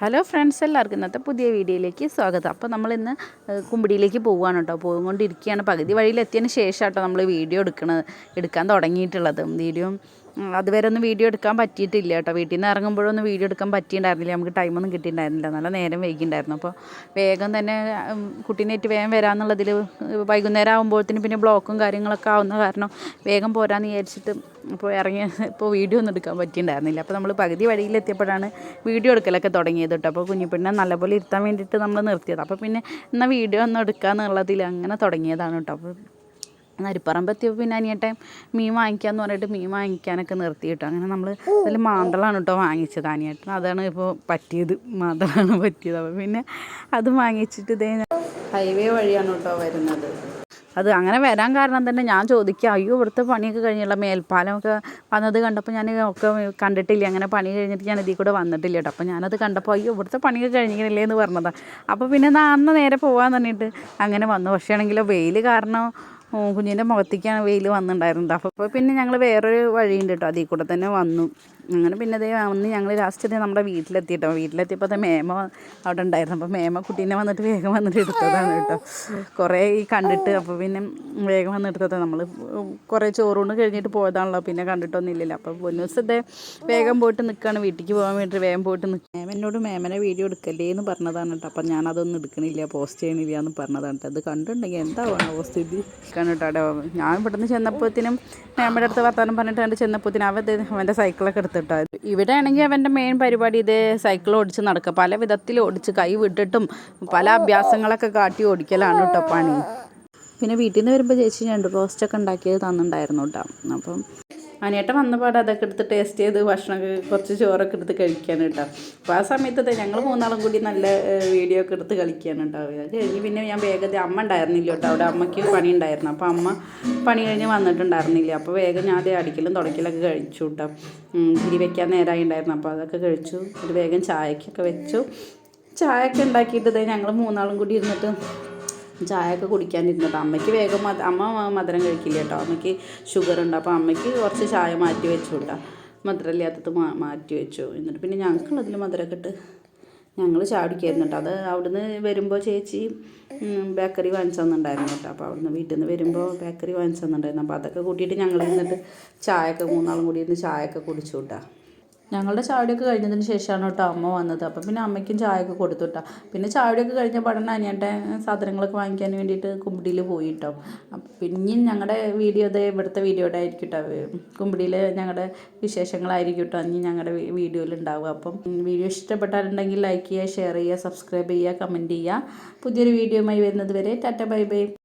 Hello friends എല്ലാവർക്കും ഇന്നത്തെ പുതിയ വീഡിയോയിലേക്ക് സ്വാഗതം. അപ്പോൾ നമ്മൾ ഇന്ന് കുമ്പിടിയിലേക്ക് പോവുകയാണ് കേട്ടോ. പോയിക്കൊണ്ടിരിക്കുകയാണ്. പകുതി വഴിയിലെത്തിയതിന് ശേഷം കേട്ടോ നമ്മൾ വീഡിയോ എടുക്കണത് എടുക്കാൻ തുടങ്ങിയിട്ടുള്ളത്. വീഡിയോ അതുവരെ ഒന്നും വീഡിയോ എടുക്കാൻ പറ്റിയിട്ടില്ല കേട്ടോ. വീട്ടിൽ നിന്ന് ഇറങ്ങുമ്പോഴൊന്നും വീഡിയോ എടുക്കാൻ പറ്റിയിട്ടുണ്ടായിരുന്നില്ല നമുക്ക് ടൈമൊന്നും കിട്ടിയിട്ടുണ്ടായിരുന്നില്ല നല്ല നേരം വൈകിണ്ടായിരുന്നു അപ്പോൾ വേഗം തന്നെ കുട്ടീനേറ്റ് വേഗം വരാമെന്നുള്ളതിൽ വൈകുന്നേരം ആകുമ്പോഴത്തേന് പിന്നെ ബ്ലോക്കും കാര്യങ്ങളൊക്കെ ആവുന്ന കാരണം വേഗം പോരാന്ന് വിചാരിച്ചിട്ട് ഇപ്പോൾ ഇറങ്ങി ഇപ്പോൾ വീഡിയോ ഒന്നും എടുക്കാൻ പറ്റിയിട്ടുണ്ടായിരുന്നില്ല അപ്പോൾ നമ്മൾ പകുതി വഴിയിലെത്തിയപ്പോഴാണ് വീഡിയോ എടുക്കലൊക്കെ തുടങ്ങിയത് കേട്ടോ. അപ്പോൾ കുഞ്ഞിപ്പെണ്ണെ നല്ലപോലെ ഇരുത്താൻ വേണ്ടിയിട്ട് നമ്മൾ നിർത്തിയത്. അപ്പോൾ പിന്നെ എന്നാൽ വീഡിയോ ഒന്നും എടുക്കുക എന്നുള്ളതിൽ അങ്ങനെ തുടങ്ങിയതാണ് കേട്ടോ. അപ്പോൾ നരിപ്പറമ്പ് എത്തിയപ്പോൾ പിന്നെ അനിയട്ടെ മീൻ വാങ്ങിക്കാന്ന് പറഞ്ഞിട്ട് മീൻ വാങ്ങിക്കാനൊക്കെ നിർത്തി കേട്ടോ അങ്ങനെ നമ്മൾ അതിൽ മാന്തളാണ് കേട്ടോ വാങ്ങിച്ചത് അനിയേട്ടൻ അതാണ് ഇപ്പോൾ പറ്റിയത്. മാന്തളാണ് പറ്റിയത്. അപ്പോൾ പിന്നെ അത് വാങ്ങിച്ചിട്ട് ഇതേ ഹൈവേ വഴിയാണ് കേട്ടോ വരുന്നത്. അത് അങ്ങനെ വരാൻ കാരണം തന്നെ ഞാൻ ചോദിക്കുക അയ്യോ ഇവിടുത്തെ പണിയൊക്കെ കഴിഞ്ഞുള്ള മേൽപ്പാലമൊക്കെ വന്നത് കണ്ടപ്പോൾ ഞാൻ ഒക്കെ കണ്ടിട്ടില്ല. അങ്ങനെ പണി കഴിഞ്ഞിട്ട് ഞാൻ ഇതിൽ കൂടെ വന്നിട്ടില്ല കേട്ടോ അപ്പോൾ ഞാനത് കണ്ടപ്പോൾ അയ്യോ ഇവിടുത്തെ പണിയൊക്കെ കഴിഞ്ഞില്ലേ എന്ന് പറഞ്ഞതാണ് അപ്പോൾ പിന്നെ അന്ന് നേരെ പോകാൻ തന്നിട്ട് അങ്ങനെ വന്നു. പക്ഷേ ആണെങ്കിലോ വെയിൽ കാരണം കുഞ്ഞിന്റെ മുഖത്തേക്കാണ് വെയിൽ വന്നിട്ടുണ്ടായിരുന്നത് അപ്പോൾ പിന്നെ ഞങ്ങൾ വേറൊരു വഴിയുണ്ട് കേട്ടോ അതിൽ കൂടെ തന്നെ വന്നു. അങ്ങനെ പിന്നെ അതേ വന്ന് ഞങ്ങൾ ലാസ്റ്റ് അതേ നമ്മുടെ വീട്ടിലെത്തി കേട്ടോ വീട്ടിലെത്തിയപ്പോൾ അതേ മേമ അവിടെ ഉണ്ടായിരുന്നു. അപ്പോൾ മേമ കുട്ടീനെ വന്നിട്ട് വേഗം വന്നിട്ട് എടുത്തതാണ് കേട്ടോ കുറേ ഈ കണ്ടിട്ട് അപ്പോൾ പിന്നെ വേഗം വന്ന് നമ്മൾ കുറേ ചോറൂണ് കഴിഞ്ഞിട്ട് പോയതാണല്ലോ. പിന്നെ കണ്ടിട്ടൊന്നും ഇല്ലല്ലോ അപ്പോൾ പൊന്നൂസത്തെ വേഗം പോയിട്ട് നിൽക്കുകയാണ് വീട്ടിലേക്ക് പോകാൻ വേണ്ടിയിട്ട് വേഗം പോയിട്ട് നിൽക്കുക മേമ എന്നോട് മാമനെ വീഡിയോ എടുക്കല്ലേ എന്ന് പറഞ്ഞതാണ് കേട്ടോ. അപ്പം ഞാനതൊന്നും എടുക്കണില്ല പോസ്റ്റ് ചെയ്യണില്ല എന്ന് പറഞ്ഞതാണ് കേട്ടോ. അത് കണ്ടിട്ടുണ്ടെങ്കിൽ എന്താവണം സ്ഥിതി? കണ്ടിട്ടോ ഞാൻ ഇവിടുന്ന് ചെന്നപ്പോഴത്തേനും മേമയുടെ അടുത്ത് വർത്താനം പറഞ്ഞിട്ട് കണ്ട് ചെന്നപ്പോഴത്തേനും അവൻ അവന്റെ സൈക്കിളൊക്കെ എടുത്തിട്ടോ ഇവിടെ ആണെങ്കിൽ അവന്റെ മെയിൻ പരിപാടി ഇത് സൈക്കിൾ ഓടിച്ച് നടക്കുക. പല വിധത്തിൽ ഓടിച്ച് കൈ വിട്ടിട്ടും പല അഭ്യാസങ്ങളൊക്കെ കാട്ടി ഓടിക്കലാണ് കേട്ടോ പണി. പിന്നെ വീട്ടിൽ നിന്ന് വരുമ്പോൾ ചേച്ചി രണ്ട് റോസ്റ്റൊക്കെ ഉണ്ടാക്കിയത് തന്നിട്ടുണ്ടായിരുന്നു കേട്ടോ. അപ്പം അനിയേട്ടൻ വന്നപാട് അതൊക്കെ എടുത്ത് ടേസ്റ്റ് ചെയ്ത് ഭക്ഷണമൊക്കെ കുറച്ച് ചോറൊക്കെ എടുത്ത് കഴിക്കാൻ കേട്ടോ. അപ്പോൾ ആ സമയത്ത് ഞങ്ങൾ മൂന്നാളും കൂടി നല്ല വീഡിയോ ഒക്കെ എടുത്ത് കളിക്കാൻ കേട്ടോ. അത് കഴിഞ്ഞ് പിന്നെ ഞാൻ വേഗത്തിൽ അമ്മ ഉണ്ടായിരുന്നില്ല കേട്ടോ. അവിടെ അമ്മയ്ക്ക് പണി ഉണ്ടായിരുന്നു. അപ്പോൾ അമ്മ പണി കഴിഞ്ഞ് വന്നിട്ടുണ്ടായിരുന്നില്ല. അപ്പോൾ വേഗം ഞാൻ അത് അടിക്കലും തുടക്കലൊക്കെ കഴിച്ചു കേട്ടോ. തിരി വെക്കാൻ നേരമായി ഉണ്ടായിരുന്നു. അപ്പോൾ അതൊക്കെ കഴിച്ചു. ഒരു വേഗം ചായക്കൊക്കെ വെച്ചു. ചായയൊക്കെ ഉണ്ടാക്കിയിട്ട് ദേ ഞങ്ങൾ മൂന്നാളും കൂടി ഇരുന്നിട്ട് ചായയൊക്കെ കുടിക്കാനിരുന്നത്. അമ്മയ്ക്ക് വേഗം അമ്മ മധുരം കഴിക്കില്ല കേട്ടോ. അമ്മയ്ക്ക് ഷുഗർ ഉണ്ട്. അപ്പോൾ അമ്മയ്ക്ക് കുറച്ച് ചായ മാറ്റി വെച്ചു കേട്ടോ മധുരമില്ലാത്തത് മാ മാറ്റി വെച്ചു. എന്നിട്ട് പിന്നെ ഞങ്ങൾക്കുള്ളതിൽ മധുരമൊക്കെ ഇട്ട് ഞങ്ങൾ ചാടിക്കായിരുന്നു കേട്ടോ. അത് അവിടുന്ന് വരുമ്പോൾ ചേച്ചി ബേക്കറി വാങ്ങിച്ചു തന്നിട്ടുണ്ടായിരുന്നു കേട്ടോ. അപ്പോൾ അവിടുന്ന് വീട്ടിൽ നിന്ന് വരുമ്പോൾ ബേക്കറി വാങ്ങിച്ചു തന്നിട്ടുണ്ടായിരുന്നു. അപ്പോൾ അതൊക്കെ കൂട്ടിയിട്ട് ഞങ്ങൾ ഇരുന്നിട്ട് ചായയൊക്കെ മൂന്നാളും കൂടി ഇരുന്ന് ചായയൊക്കെ കുടിച്ചു കേട്ടോ. ഞങ്ങളുടെ ചായയൊക്കെ കഴിഞ്ഞതിന് ശേഷമാണ് കേട്ടോ അമ്മ വന്നത്. അപ്പം പിന്നെ അമ്മയ്ക്കും ചായയൊക്കെ കൊടുത്തു കേട്ടോ പിന്നെ ചായയൊക്കെ കഴിഞ്ഞ പഠനം അനിയന്റെ സാധനങ്ങളൊക്കെ വാങ്ങിക്കാൻ വേണ്ടിയിട്ട് കുമ്പിടിയിൽ പോയി കേട്ടോ. പിന്നെയും ഞങ്ങളുടെ വീഡിയോ ദേ ഇവിടുത്തെ വീഡിയോയുടെ ആയിരിക്കും കേട്ടോ. കുമ്പിടിയിൽ ഞങ്ങളുടെ വിശേഷങ്ങളായിരിക്കും കേട്ടോ ഇനി ഞങ്ങളുടെ വീഡിയോയിൽ ഉണ്ടാവുക. അപ്പം വീഡിയോ ഇഷ്ടപ്പെട്ടാലുണ്ടെങ്കിൽ ലൈക്ക് ചെയ്യുക ഷെയർ ചെയ്യുക സബ്സ്ക്രൈബ് ചെയ്യുക കമന്റ് ചെയ്യുക. പുതിയൊരു വീഡിയോയുമായി വരുന്നത് വരെ ടാറ്റ ബൈ ബൈ.